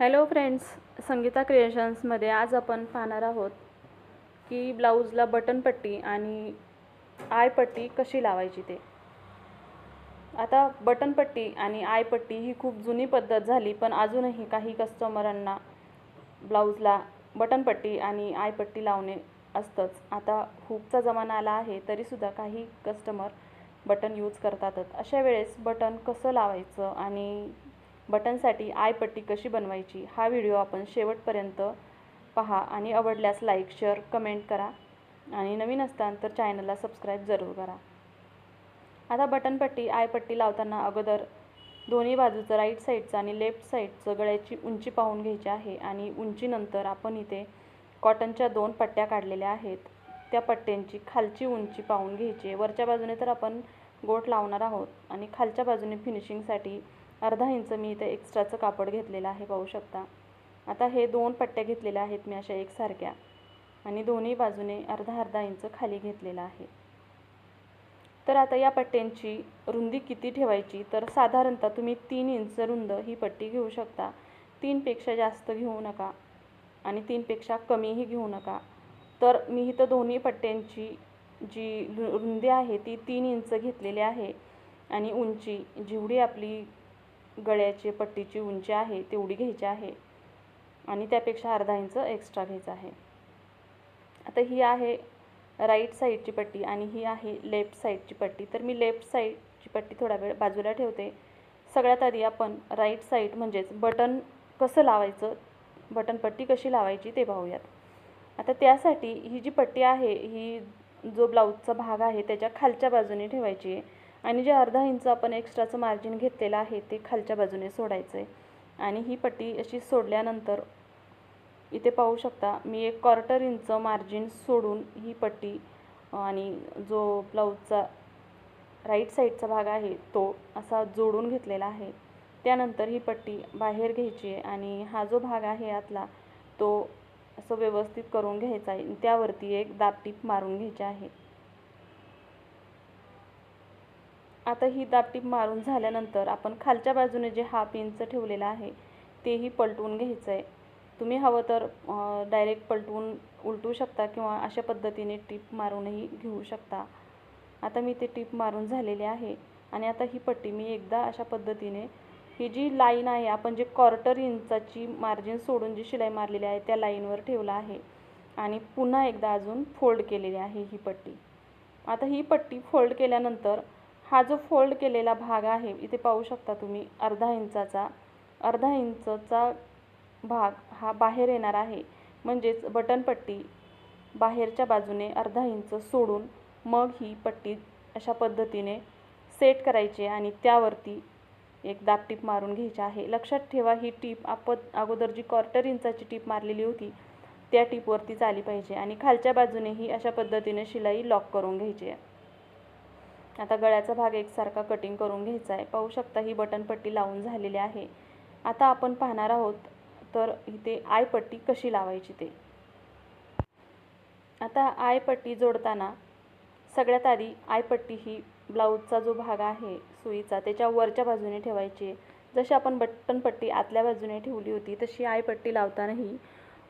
Hello friends Sangeeta क्रिएशन्समध्ये आज आपण पाहणार आहोत की ब्लाऊजला बटनपट्टी आणि आयपट्टी कशी लावायची ते. आता बटनपट्टी आणि आयपट्टी ही खूप जुनी पद्धत झाली पण अजूनही काही कस्टमरांना ब्लाऊजला बटनपट्टी आणि आयपट्टी लावणे असतंच. आता हुकचा जमाना आला आहे तरीसुद्धा काही कस्टमर बटन यूज करतातच. अशा वेळेस बटन कसं लावायचं आणि बटनसाठी आयपट्टी कशी बनवायची हा व्हिडिओ आपण शेवटपर्यंत पहा आणि आवडल्यास लाईक शेअर कमेंट करा आणि नवीन असताल तर चॅनलला सबस्क्राईब जरूर करा. आता बटनपट्टी आयपट्टी लावताना अगोदर दोन्ही बाजूचं राईट साईडचं आणि लेफ्ट साईडचं गळ्याची उंची पाहून घ्यायची आहे आणि उंचीनंतर आपण इथे कॉटनच्या दोन पट्ट्या काढलेल्या आहेत. त्या पट्ट्यांची खालची उंची पाहून घ्यायची आहे. वरच्या बाजूने तर आपण गोठ लावणार आहोत आणि खालच्या बाजूने फिनिशिंगसाठी अर्धा इंच मी इथे एक्स्ट्राचं कापड घेतलेलं आहे पाहू शकता. आता हे दोन पट्ट्या घेतलेल्या आहेत मी अशा एकसारख्या. आणि दोन्ही बाजूने अर्धा अर्धा इंच खाली घेतलेला आहे. तर आता या पट्ट्यांची रुंदी किती ठेवायची? तर साधारणतः तुम्ही तीन इंच रुंद ही पट्टी घेऊ शकता. तीनपेक्षा जास्त घेऊ नका आणि तीनपेक्षा कमीही घेऊ नका. तर मी इथं दोन्ही पट्ट्यांची जी रु- रुंदी आहे ती तीन इंच घेतलेली आहे. आणि उंची जेवढी आपली गळ्याची पट्टीची उंची आहे तेवढी घ्यायची आहे. आणि त्यापेक्षा अर्धा इंच एक्स्ट्रा घ्यायचं आहे. आता ही आहे राईट साईडची पट्टी आणि ही आहे लेफ्ट साईडची पट्टी. तर मी लेफ्ट साईडची पट्टी थोडा वेळ बाजूला ठेवते. सगळ्यात आधी आपण राईट साईड म्हणजेच बटन कसं लावायचं बटन पट्टी कशी लावायची ते पाहूयात. आता त्यासाठी ही जी पट्टी आहे ही जो ब्लाऊजचा भाग आहे त्याच्या खालच्या बाजूने ठेवायची आहे. आणि जे अर्धा इंच आपण एक्स्ट्राचं मार्जिन घेतलेलं आहे ते खालच्या बाजूने सोडायचं आहे आणि ही पट्टी अशी सोडल्यानंतर इथे पाहू शकता मी एक क्वार्टर इंच मार्जिन सोडून ही पट्टी आणि जो ब्लाऊजचा राईट साईडचा भाग आहे तो असा जोडून घेतलेला आहे. त्यानंतर ही पट्टी बाहेर घ्यायची आहे आणि हा जो भाग आहे आतला तो असं व्यवस्थित करून घ्यायचा आहे. त्यावरती एक दाबटीप मारून घ्यायची आहे. आता ही दाबटीप मारून झाल्यानंतर आपण खालच्या बाजूने जे हाफ इंच ठेवलेलं आहे तेही पलटवून घ्यायचं आहे तुम्ही हवं तर डायरेक्ट पलटवून उलटू शकता किंवा अशा पद्धतीने टीप मारूनही घेऊ शकता. आता मी ते टीप मारून झालेले आहे आणि आता ही पट्टी मी एकदा अशा पद्धतीने ही जी लाईन आहे आपण जे क्वार्टर इंचाची मार्जिन सोडून जी शिलाई मारलेली आहे त्या लाईनवर ठेवला आहे आणि पुन्हा एकदा अजून फोल्ड केलेली आहे ही पट्टी. आता ही पट्टी फोल्ड केल्यानंतर हा जो फोल्ड केलेला भाग आहे इथे पाहू शकता तुम्ही अर्धा इंचाचा अर्धा इंचचा भाग हा बाहेर येणार आहे. म्हणजेच बटनपट्टी बाहेरच्या बाजूने अर्धा इंच सोडून मग ही पट्टी अशा पद्धतीने सेट करायची आहे आणि त्यावरती एक दाबटीप मारून घ्यायची आहे. लक्षात ठेवा ही टीप आपण अगोदर जी क्वार्टर इंचाची टीप मारलेली होती त्या टीपवरतीच आली पाहिजे आणि खालच्या बाजूनेही अशा पद्धतीने शिलाई लॉक करून घ्यायची आहे. आता गळ्याचा भाग एकसारखा कटिंग करून घ्यायचा आहे. पाहू शकता ही बटनपट्टी लावून झालेली आहे. आता आपण पाहणार आहोत तर इथे आयपट्टी कशी लावायची ते. आता आयपट्टी जोडताना सगळ्यात आधी आयपट्टी ही ब्लाऊजचा जो भाग आहे सुईचा त्याच्या वरच्या बाजूने ठेवायची जशी आपण बटनपट्टी आतल्या बाजूने ठेवली होती तशी आयपट्टी लावतानाही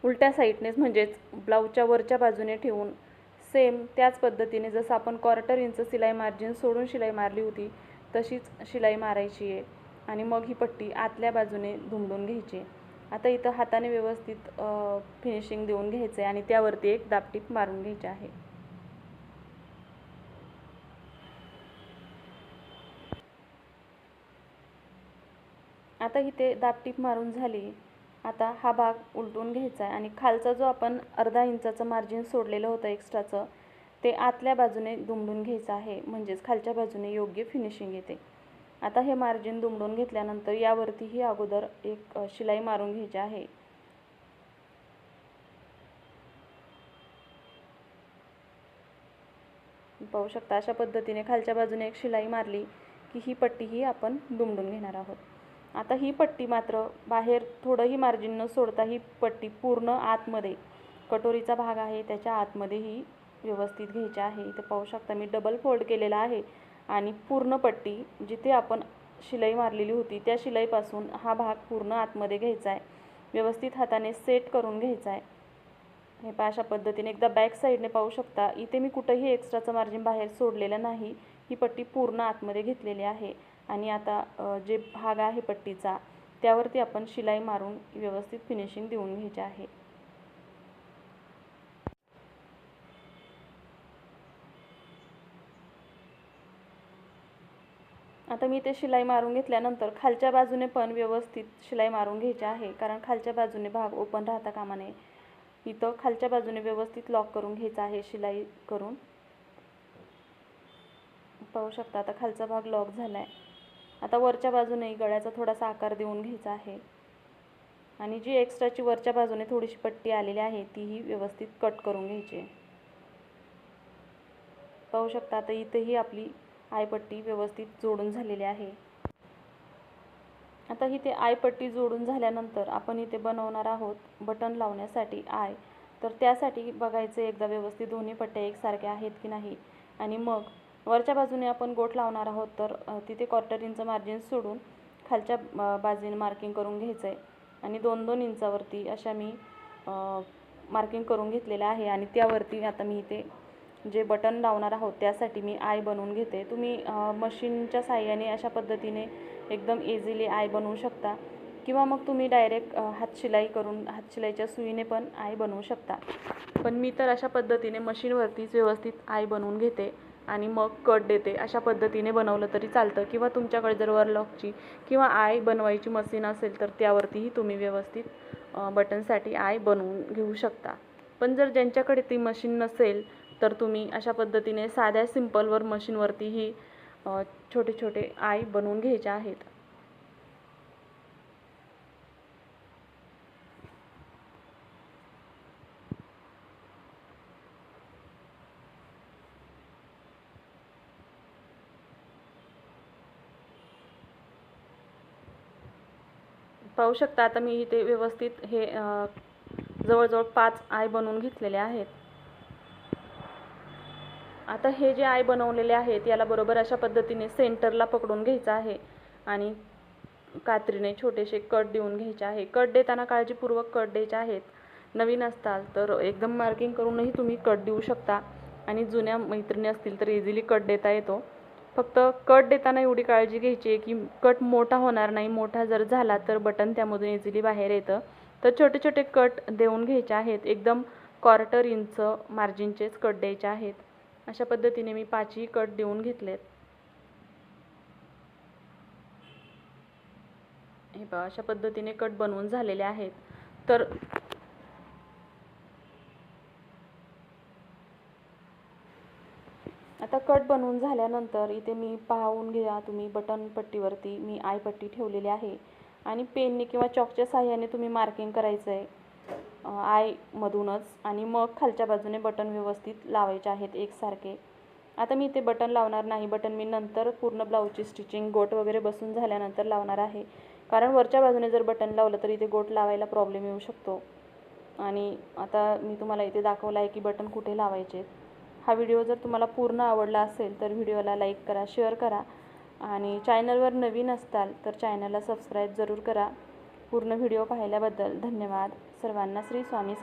उलट्या साईडनेच म्हणजेच ब्लाऊजच्या वरच्या बाजूने ठेवून सेम त्याच पद्धतीने जसं आपण क्वार्टर इंच शिलाई मार्जिन सोडून शिलाई मारली होती तशीच शिलाई मारायची आहे. आणि मग ही पट्टी आतल्या बाजूने धुमडून घ्यायची. आहे आता इथं हाताने व्यवस्थित फिनिशिंग देऊन घ्यायचं आहे आणि त्यावरती एक दापटीप मारून घ्यायची आहे. आता इथे दापटीप मारून झाली. आता हा भाग उलटून घ्यायचा आहे आणि खालचा जो आपण अर्धा इंचाचं मार्जिन सोडलेलं होतं एक्स्ट्राचं ते आतल्या बाजूने दुमडून घ्यायचं आहे. म्हणजेच खालच्या बाजूने योग्य फिनिशिंग येते. आता हे मार्जिन दुमडून घेतल्यानंतर यावरतीही अगोदर एक शिलाई मारून घ्यायची आहे. पाहू शकता अशा पद्धतीने खालच्या बाजूने एक शिलाई मारली की ही पट्टीही आपण दुमडून घेणार आहोत. आता ही पट्टी मात्र बाहेर थोडंही मार्जिन न सोडता ही पट्टी पूर्ण आतमध्ये कटोरीचा भाग आहे त्याच्या आतमध्ये ही व्यवस्थित घ्यायची आहे. इथे पाहू शकता मी डबल फोल्ड केलेला आहे आणि पूर्ण पट्टी जिथे आपण शिलाई मारलेली होती त्या शिलाईपासून हा भाग पूर्ण आतमध्ये घ्यायचा आहे. व्यवस्थित हाताने सेट करून घ्यायचा आहे. हे पहा अशा पद्धतीने एकदा बॅक साईडने पाहू शकता इथे मी कुठंही एक्स्ट्राचं मार्जिन बाहेर सोडलेलं नाही. ही पट्टी पूर्ण आतमध्ये घेतलेली आहे. आणि आता जे भाग आहे पट्टीचा त्यावरती आपण शिलाई मारून व्यवस्थित फिनिशिंग देऊन घ्यायचे आहे. आता मी ते शिलाई मारून घेतल्यानंतर खालच्या बाजूने पण व्यवस्थित शिलाई मारून घ्यायची आहे कारण खालच्या बाजूने भाग ओपन राहता कामा नये. इथं खालच्या बाजूने व्यवस्थित लॉक करून घ्यायचा आहे शिलाई करून. पाहू शकता आता खालचा भाग लॉक झाला आहे आता वरच्या बाजूनेही गळ्याचा थोडासा आकार देऊन घ्यायचा आहे. आणि जी एक्स्ट्राची वरच्या बाजूने थोडीशी पट्टी आलेली आहे तीही व्यवस्थित कट करून घ्यायची. पाहू शकता आता इथेही आपली आयपट्टी व्यवस्थित जोडून झालेली आहे. आता इथे आयपट्टी जोडून झाल्यानंतर आपण इथे बनवणार आहोत बटन लावण्यासाठी आय. तर त्यासाठी बघायचं एकदा व्यवस्थित दोन्ही पट्ट्या एकसारख्या आहेत की नाही. आणि मग वरच्या बाजूने आपण गोठ लावणार आहोत तर तिथे क्वार्टर इंच मार्जिन सोडून खालच्या बाजूने मार्किंग करून घ्यायचं आहे आणि दोन दोन इंचावरती अशा मी मार्किंग करून घेतलेलं आहे. आणि त्यावरती आता मी इथे जे बटन लावणार आहोत त्यासाठी मी आय बनवून घेते. तुम्ही मशीनच्या साह्याने अशा पद्धतीने एकदम इझिली आय बनवू शकता. किंवा मग तुम्ही डायरेक्ट हातशिलाई करून हातशिलाईच्या सुईने पण आय बनवू शकता. पण मी तर अशा पद्धतीने मशीनवरतीच व्यवस्थित आय बनवून घेते. आणि मग कट देते. अशा पद्धतीने बनवलं तरी चालतं. किंवा तुमच्याकडे जर वरलॉकची किंवा आय बनवायची मशीन असेल तर त्यावरतीही तुम्ही व्यवस्थित बटनसाठी आय बनवून घेऊ शकता. पण जर ज्यांच्याकडे ती मशीन नसेल तर तुम्ही अशा पद्धतीने साध्या सिम्पलवर मशीनवरतीही छोटे छोटे आय बनवून घ्यायचे आहेत. पाहू शकता आता मी इथे व्यवस्थित हे जवळजवळ पाच आय बनवून घेतलेले आहेत. आता हे जे आय बनवलेले आहेत याला बरोबर अशा पद्धतीने सेंटरला पकडून घ्यायचं आहे आणि कात्रीने छोटेसे कट देऊन घ्यायचे आहे. कट देताना काळजीपूर्वक कट द्यायचे आहेत. नवीन असताल तर एकदम मार्किंग करूनही तुम्ही कट देऊ शकता आणि जुन्या मैत्रिणी असतील तर इझिली कट देता येतो. फक्त कट देताना एवढी काळजी घ्यायची आहे की कट मोठा होणार नाही मोठा जर झाला तर बटन त्यामधून इझिली बाहेर येतं. तर छोटे छोटे कट देऊन घ्यायचे आहेत. एकदम क्वार्टर इंच मार्जिनचेच कट द्यायचे आहेत. अशा पद्धतीने मी पाचही कट देऊन घेतलेत. हे बघा अशा पद्धतीने कट बनवून झालेले आहेत. तर कट बनवून झाल्यानंतर इथे मी पाहून घ्या तुम्ही बटन पट्टीवरती मी आय पट्टी ठेवलेली आहे. आणि पेनने किंवा चॉकच्या साह्याने तुम्ही मार्किंग करायचं आहे आयमधूनच आणि मग खालच्या बाजूने बटन व्यवस्थित लावायचे आहेत एकसारखे. आता मी इथे बटन लावणार नाही. बटन मी नंतर पूर्ण ब्लाऊजची स्टिचिंग गोट वगैरे बसून झाल्यानंतर लावणार आहे. कारण वरच्या बाजूने जर बटन लावलं तर इथे गोट लावायला प्रॉब्लेम येऊ शकतो. आणि आता मी तुम्हाला इथे दाखवलं आहे की बटन कुठे लावायचे हा व्हिडिओ जर तुम्हाला पूर्ण आवडला असेल तर व्हिडिओला लाईक करा शेअर करा आणि चॅनलवर नवीन असताल तर चॅनलला सबस्क्राईब जरूर करा. पूर्ण व्हिडिओ पाहिल्याबद्दल धन्यवाद. सर्वांना श्री स्वामी